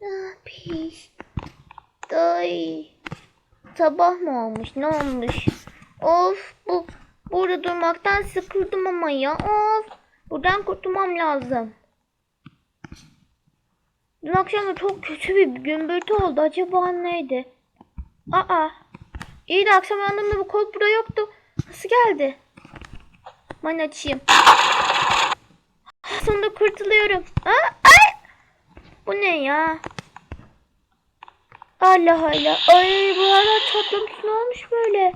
Ne yapayım? Ay. Sabah mı olmuş? Ne olmuş? Of bu burada durmaktan sıkıldım ama ya. Of. Buradan kurtulmam lazım. Dün akşam da çok kötü bir gümbürtü oldu. Acaba neydi? Aa. İyi de akşam uyandığımda bu kol burada yoktu. Nasıl geldi? Ben açayım. Sonunda kurtuluyorum. Aa, ay! Bu ne ya? Allah Allah. Ay bu arada çatlamış ne olmuş böyle?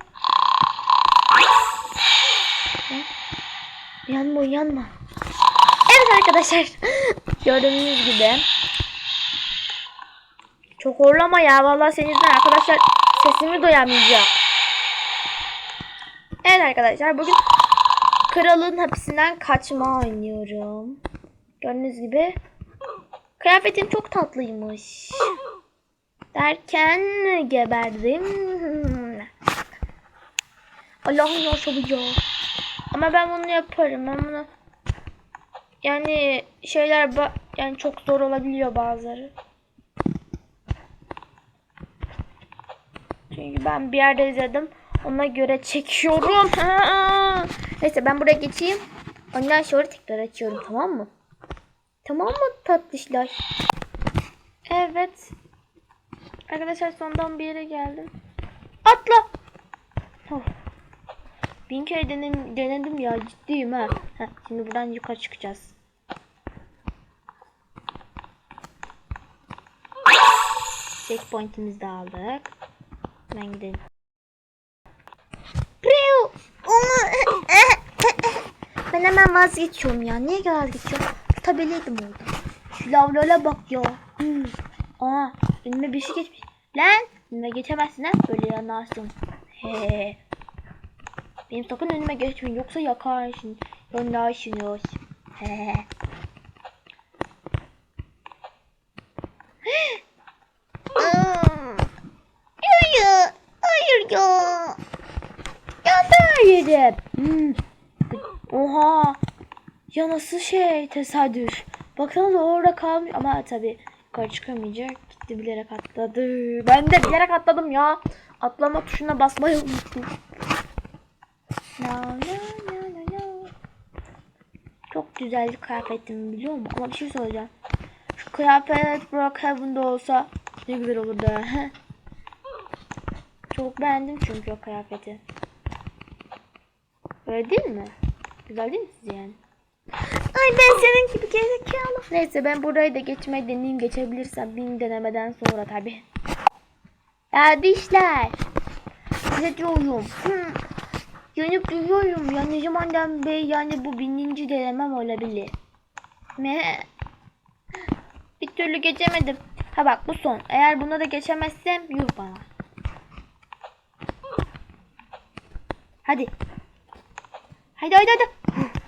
Uyanma uyanma. Evet arkadaşlar. Gördüğünüz gibi. Çok horlama ya. Vallahi senin yüzünden arkadaşlar sesimi duyamayacak. Evet arkadaşlar bugün kralın hapisinden kaçma oynuyorum. Gördüğünüz gibi kıyafetim çok tatlıymış. Derken geberdim. Allah'ım ya çabucak. Ama ben bunu yaparım. Ben bunu yani şeyler yani çok zor olabiliyor bazıları. Çünkü ben bir yerde izledim. Ona göre çekiyorum. Neyse ben buraya geçeyim. Ondan sonra tekrar açıyorum tamam mı? Tamam mı tatlışlar? Evet. Arkadaşlar sondan bir yere geldim. Atla. Oh. Bin kere denedim, denedim ya ciddiyim ha. Heh, şimdi buradan yukarı çıkacağız. Checkpoint'imizi de aldık. Hemen gidelim. Onu... ben hemen vazgeçiyorum ya. Niye vazgeçiyorum? Tutabiliydim orada. Şu lavlara bak ya. Hmm. Aa, önüme bir şey geçmiş. Lan! Önüme geçemezsin ha. Böyle yanarsın. He. Benim sakın önüme geçmeyin. Yoksa yakarsın. Yanarsınız. He. Hayır. Hayır ya. Ya ben yedim. Hmm. Oha. Ya nasıl şey tesadüf. Baksanıza orada kalmış ama tabi yukarı çıkamayacak. Gitti bilerek atladı. Ben de bilerek atladım ya. Atlama tuşuna basmayı unuttum. La la la la la. Çok güzel kıyafetim biliyor musun? Ama bir şey söyleyeceğim. Şu kıyafet Brookhaven'da olsa ne güzel olurdu. Çok beğendim çünkü o kıyafeti. Öyle değil mi? Güzel değil mi siz yani? Ay ben senin gibi gerizekalı. Neyse ben burayı da geçmeyi deneyeyim. Geçebilirsem bin denemeden sonra tabi. Ya dişler. Size diyorum. Hı. Yani duyuyorum. Ya ne zamandan beri yani bu bininci denemem olabilir. Ne? Bir türlü geçemedim. Ha bak bu son. Eğer buna da geçemezsem yuh bana. Hadi. Hadi hadi hadi.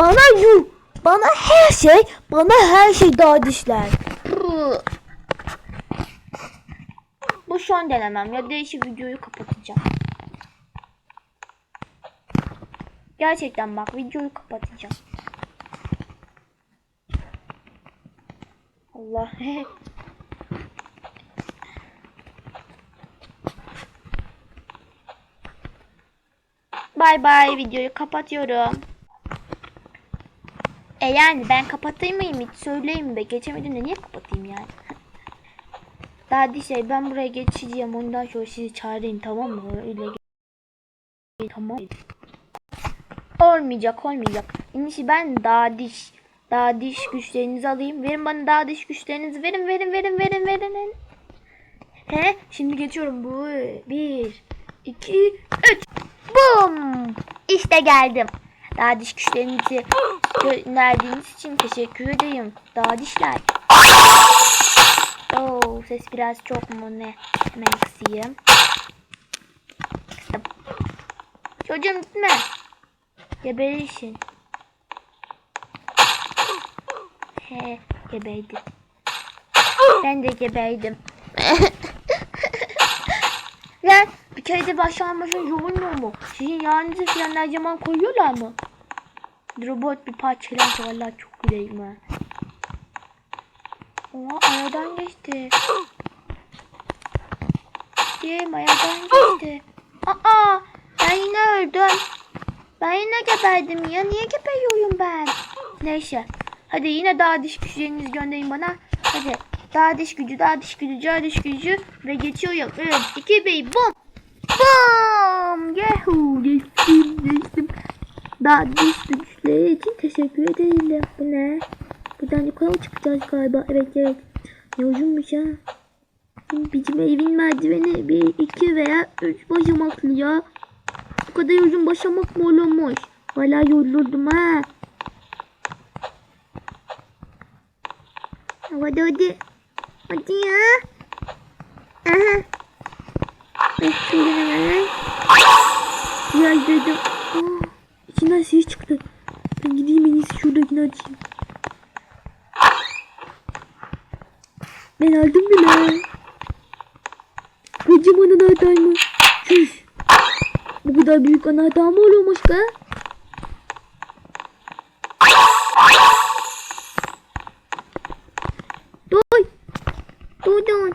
Bana yuh. Bana her şey, bana her şey daha dişler. Bu son denemem ya değişik videoyu kapatacağım. Gerçekten bak videoyu kapatacağım. Allah. Bay bay videoyu kapatıyorum. E yani ben kapatayım mıyım hiç söyleyeyim be. Geçemedim de niye kapatayım yani? Daha bir şey ben buraya geçeceğim ondan sonra sizi çağırayım tamam mı? Öyle tamam. Olmayacak olmayacak. İyisi ben daha diş daha diş güçlerinizi alayım. Verin bana daha diş güçlerinizi verin verin verin verin. verin. He şimdi geçiyorum bu. Bir, iki, üç. Bum. İşte geldim. Daha diş güçlerinizi gönderdiğiniz için teşekkür ederim. Daha dişler. Oo, ses biraz çok mu ne? Hemen kısayım. Kıstım. Çocuğum gitme. Geberirsin. He, gebeydim. Ben de gebeydim. Lan bir kere de başlanmışın yorulmuyor mu? Sizin yağınızı falan zaman koyuyorlar mı? Robot bir parçalansa vallahi çok güleyim ha. Oha aradan geçti. Diyeyim aradan geçti. Aa ben yine öldüm. Ben yine geberdim ya. Niye geberiyorum ben? Neyse. Hadi yine daha diş güçlerinizi gönderin bana. Hadi. Daha diş gücü, daha diş gücü, daha diş gücü. Ve geçiyorum. 3, 2, 1, bum. Bum. Yahoo. Geçtim, geçtim. Daha diş güçleri için teşekkür ederim. Bu ne? Buradan yukarı çıkacağız galiba? Evet, evet. Ne uzunmuş ha. Bizim evin merdiveni bir, iki veya üç basamaklı ya. Bu kadar uzun basamak mı olurmuş? Valla yoruldum ha. Hadi hadi. Hadi ya. Aha. Ben şöyle hemen. Ya dedim. Aa, içinden ses çıktı. Şuradakini açayım. Ben aldım bile. Kocaman anahtar mı? Çüş. Bu kadar büyük anahtar mı oluyormuş be? Dur. Dur dur.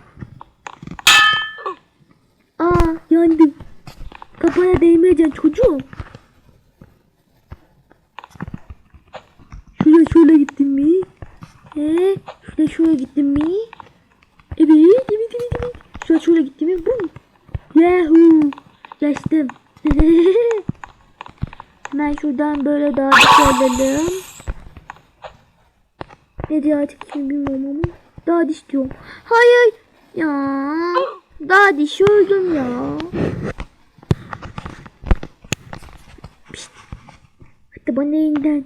Aa yandım. Kafaya değmeyeceksin çocuğum. Şuraya şöyle gittin mi? He? Şuraya şöyle gittin mi? Evet, evet, evet, evet. Şuraya şöyle gittin mi? Bum. Yahoo. Geçtim. Hemen şuradan böyle daha alalım. Ne diye artık şimdi bilmiyorum ama. Daha diş diyorum. Hayır. Ya. Daha diş öldüm ya. Pişt. Hatta bana yeniden.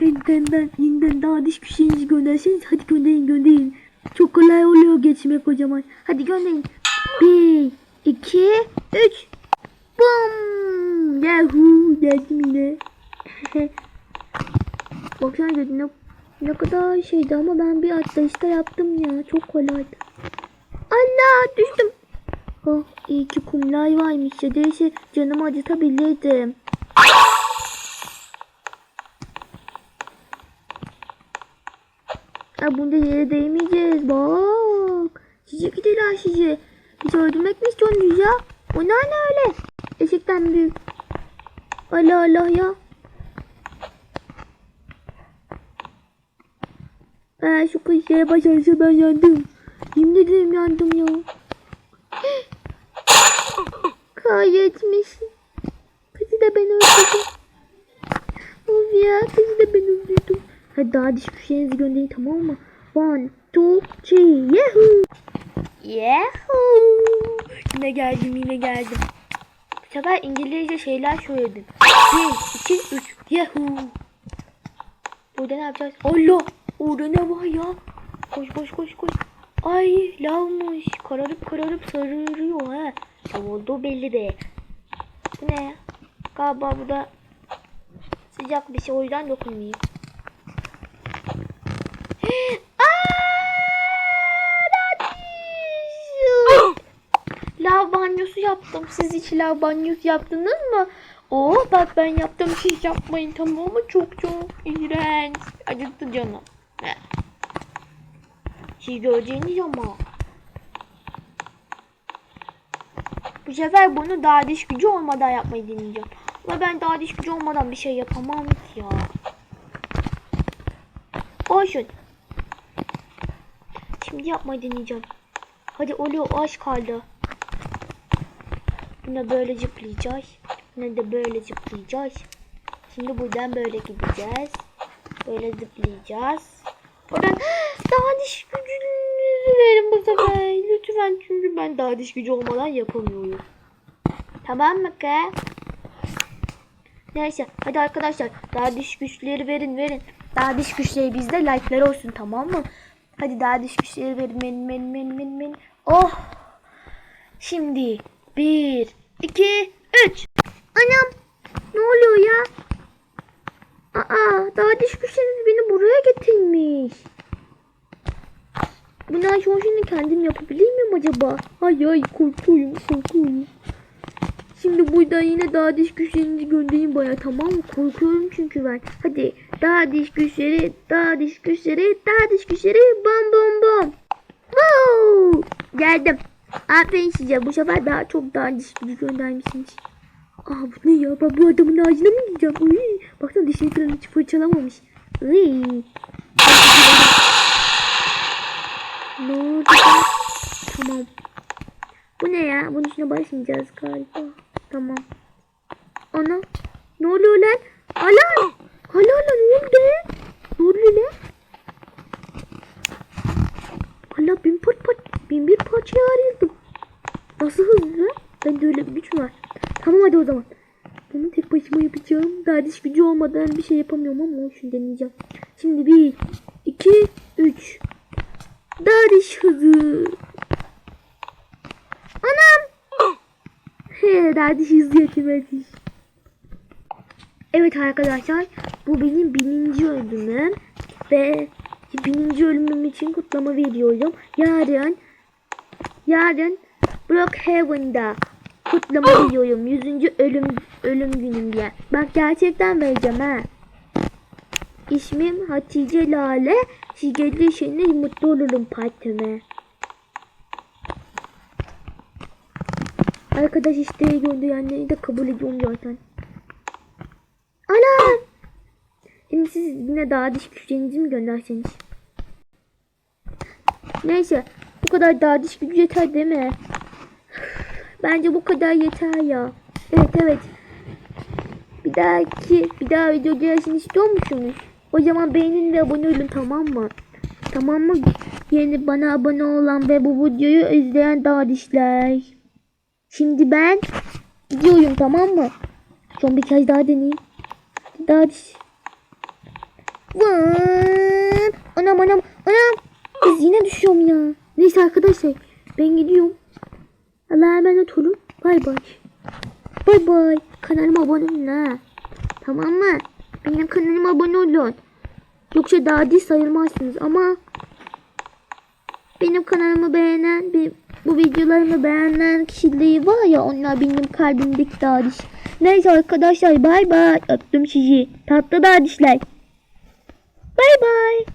Yeniden ben yeniden daha diş güçlerinizi gönderseniz hadi gönderin gönderin. Çok kolay oluyor geçmek o zaman. Hadi gönderin. Bir, iki, üç. Bum. Yahoo. Geldim yine. Baksana dedi ne, ne kadar şeydi ama ben bir atlayışta yaptım ya. Çok kolaydı. Allah düştüm. Oh iyi ki kumlar varmış. Ya değilse canımı acıtabilirdim. Ha bunda yere değmeyeceğiz. Bak. Sizi gidiler sizi. Bizi öldürmek mi istiyorsunuz ya? Onlar ne öyle? Eşikten büyük. Allah Allah ya. Eğer şu kıyıya başarırsa ben yandım. Yemin ederim yandım ya. Kaybetmişsin. Kızı da ben öldürdüm. Of ya kızı da ben öldürdüm. Hadi daha diş gönderin tamam mı? One, two, three, yahoo! Yahoo! Yine geldim yine geldim. Sefer İngilizce şeyler söyledim. Bir, iki, üç, yahoo! Burada ne yapacağız? Allah! Orada ne var ya? Koş koş koş koş. Ay lavmış. Kararıp kararıp sararıyor ha. Tam olduğu belli de. Bu ne ya? Galiba bu da sıcak bir şey o yüzden dokunmayayım. Aa, Lav banyosu yaptım. Siz hiç lav banyosu yaptınız mı? Oh bak ben yaptım siz yapmayın tamam mı? Çok çok iğrenç. Acıttı canım. Siz göreceğiniz ama. Bu sefer bunu daha diş gücü olmadan yapmayı deneyeceğim. Ama ben daha diş gücü olmadan bir şey yapamam ya. Olsun. Şimdi yapmayı deneyeceğim. Hadi oluyor az kaldı. Yine böyle zıplayacağız. Yine de böyle zıplayacağız. Şimdi buradan böyle gideceğiz. Böyle zıplayacağız. Oradan daha diş gücünüzü verin bu sefer. Lütfen çünkü ben daha diş gücü olmadan yapamıyorum. Tamam mı ki? Neyse hadi arkadaşlar daha diş güçleri verin verin. Daha diş güçleri bizde like'lar olsun tamam mı? Hadi daha diş güçleri verin verin verin verin. verin. Oh. Şimdi bir, iki, üç. Anam ne oluyor ya? Aa daha diş güçleriniz beni buraya getirmiş. Sonra şimdi kendim yapabilir miyim acaba? Ay ay korkuyorum korkuyorum. Şimdi buradan yine daha diş güçlerinizi göndereyim bana tamam mı? Korkuyorum çünkü ben. Hadi daha diş güçleri, daha diş güçleri, daha diş güçleri. Bam bam bam. Wow! Geldim. Aferin size. Bu sefer daha çok daha diş gücü göndermişsiniz. Aa bu ne ya? Ben bu adamın ağzına mı gideceğim? Uy, baksana dişini falan hiç fırçalamamış. Uy. Ne oldu? Tamam. Bu ne ya? Bunun üstüne basmayacağız galiba. Tamam. Ana. Ne oluyor lan? Ala. Ala ala ne oldu? Ne oluyor lan? Allah bin pat pat bin bir parçaya ayrıldım. Nasıl hızlı? Bende öyle bir güç var? Tamam hadi o zaman. Bunu tek başıma yapacağım. Daha diş gücü olmadan bir şey yapamıyorum ama şunu deneyeceğim. Şimdi bir, iki, üç. Daha diş hızı. Anam. He, daha diş hızlı yetemedik. Evet arkadaşlar bu benim bininci ölümüm ve bininci ölümüm için kutlama veriyorum. Yarın yarın Brookhaven'da kutlama veriyorum. 100. ölüm ölüm günüm diye. Bak gerçekten vereceğim ha. İsmim Hatice Lale. Siz gelirseniz mutlu olurum partime. Arkadaş isteği gönderenleri de kabul ediyorum zaten. Ana! Şimdi siz yine daha diş güçlerinizi mi gönderseniz? Neyse. Bu kadar daha diş gücü yeter değil mi? Bence bu kadar yeter ya. Evet evet. Bir dahaki bir daha video gelsin istiyor musunuz? O zaman beğenin ve abone olun tamam mı? Tamam mı? Yeni bana abone olan ve bu videoyu izleyen daha dişler. Şimdi ben gidiyorum tamam mı? Son bir kez daha deneyeyim. Daha diş. Vın. Anam anam anam. Biz yine düşüyorum ya. Neyse arkadaşlar ben gidiyorum. Allah'a emanet olun. Bay bay. Bay bay. Kanalıma abone olun ha. Tamam mı? Benim kanalıma abone olun. Yoksa daha değil sayılmazsınız ama benim kanalımı beğenen, bir, bu videolarımı beğenen kişileri var ya onlar benim kalbimdeki dağdiş. Neyse arkadaşlar bay bay. Öptüm sizi. Tatlı dağdişler. Bay bay.